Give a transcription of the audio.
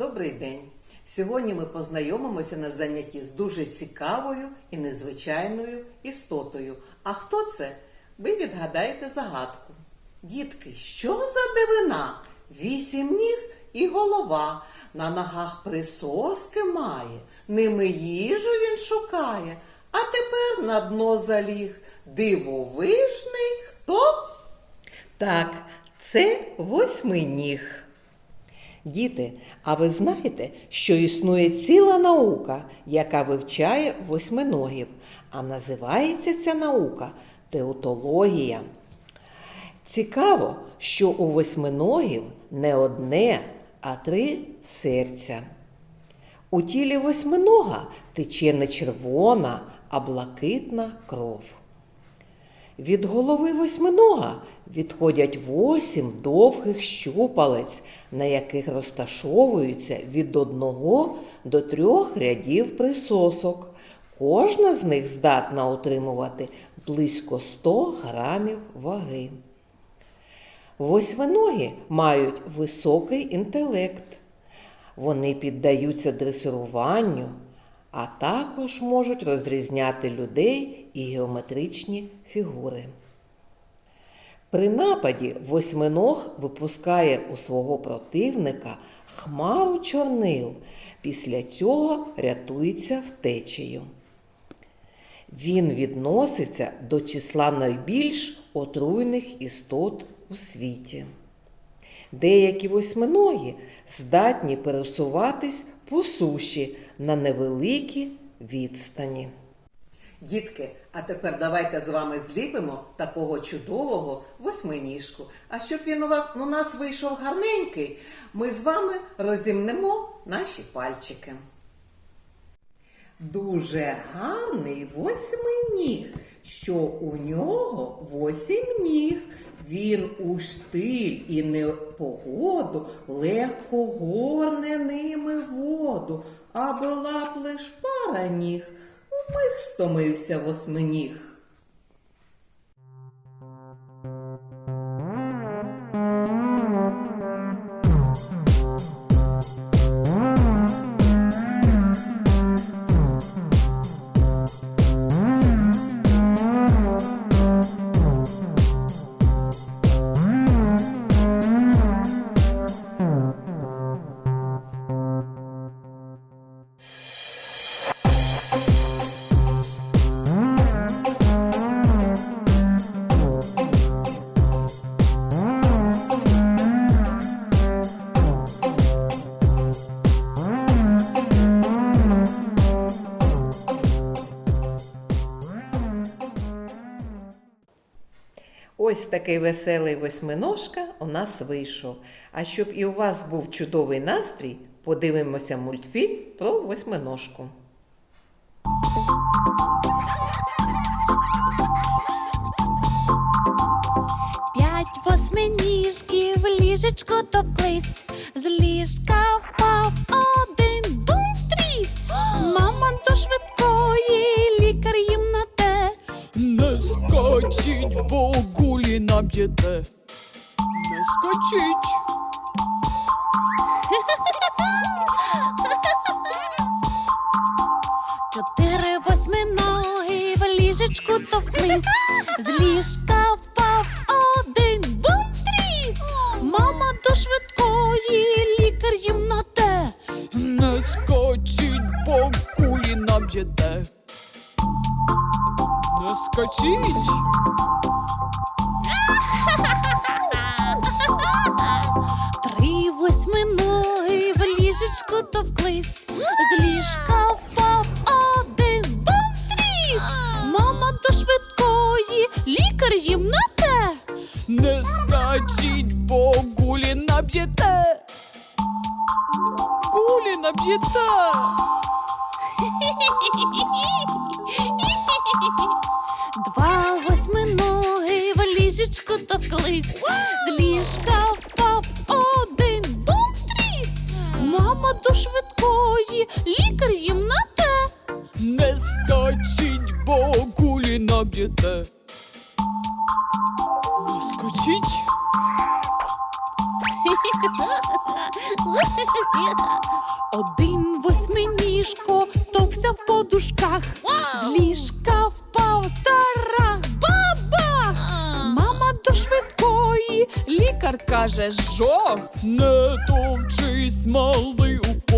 Добрий день! Сьогодні ми познайомимося на занятті з дуже цікавою і незвичайною істотою. А хто це? Ви відгадаєте загадку. Дітки, що за дивина? Вісім ніг і голова. На ногах присоски має, ними їжу він шукає, а тепер на дно заліг. Дивовижний хто? Так, це восьминіг. Діти, а ви знаєте, що існує ціла наука, яка вивчає восьминогів, а називається ця наука теотологія. Цікаво, що у восьминогів не одне, а три серця. У тілі восьминога тече не червона, а блакитна кров. Від голови восьминога відходять восім довгих щупалець, на яких розташовуються від одного до трьох рядів присосок. Кожна з них здатна утримувати близько 100 грамів ваги. Восьминоги мають високий інтелект. Вони піддаються дресируванню, а також можуть розрізняти людей і геометричні фігури. При нападі восьминог випускає у свого противника хмару чорнил, після цього рятується втечею. Він відноситься до числа найбільш отруйних істот у світі. Деякі восьминоги здатні пересуватись по суші на невеликі відстані. Дітки, а тепер давайте з вами зліпимо такого чудового восьминіжку. А щоб він у нас вийшов гарненький, ми з вами розімнемо наші пальчики. Дуже гарний восьминіг, що у нього восім ніг. Він у штиль і непогоду легко горне ними воду, аби лап лиш пара ніг, умих стомився восьминіг. Ось такий веселий восьминожка у нас вийшов. А щоб і у вас був чудовий настрій, подивимося мультфільм про восьминожку. П'ять восьминіжків ліжечко товклись, з ліжка впав один бум трісь. Мама до швидкої, лікар їм на те. Не скочіть, бо гулі. Не скочіть. Чотири восьминоги в ліжечку товклись, з ліжка впав один бум трісь. Мама до швидкої, лікар їм на те. Не скочіть, бо кулі наб'єте. Не скочіть. В товклись, з ліжка впав один бум тріс. Мама до швидкої, лікар їм на те. Не скачіть, бо гулі наб'єте. Кулі наб'єте. Два восьминоги в ліжечку товклись, з ліжка лікар їм на те. Не скачіть, бо кулі наб'єте. Не скочіть. Ух! Один восьминіжко товся в подушках, з ліжка впав тарах, бабах! Мама до швидкої, лікар каже, жох. Не товчись, малий у.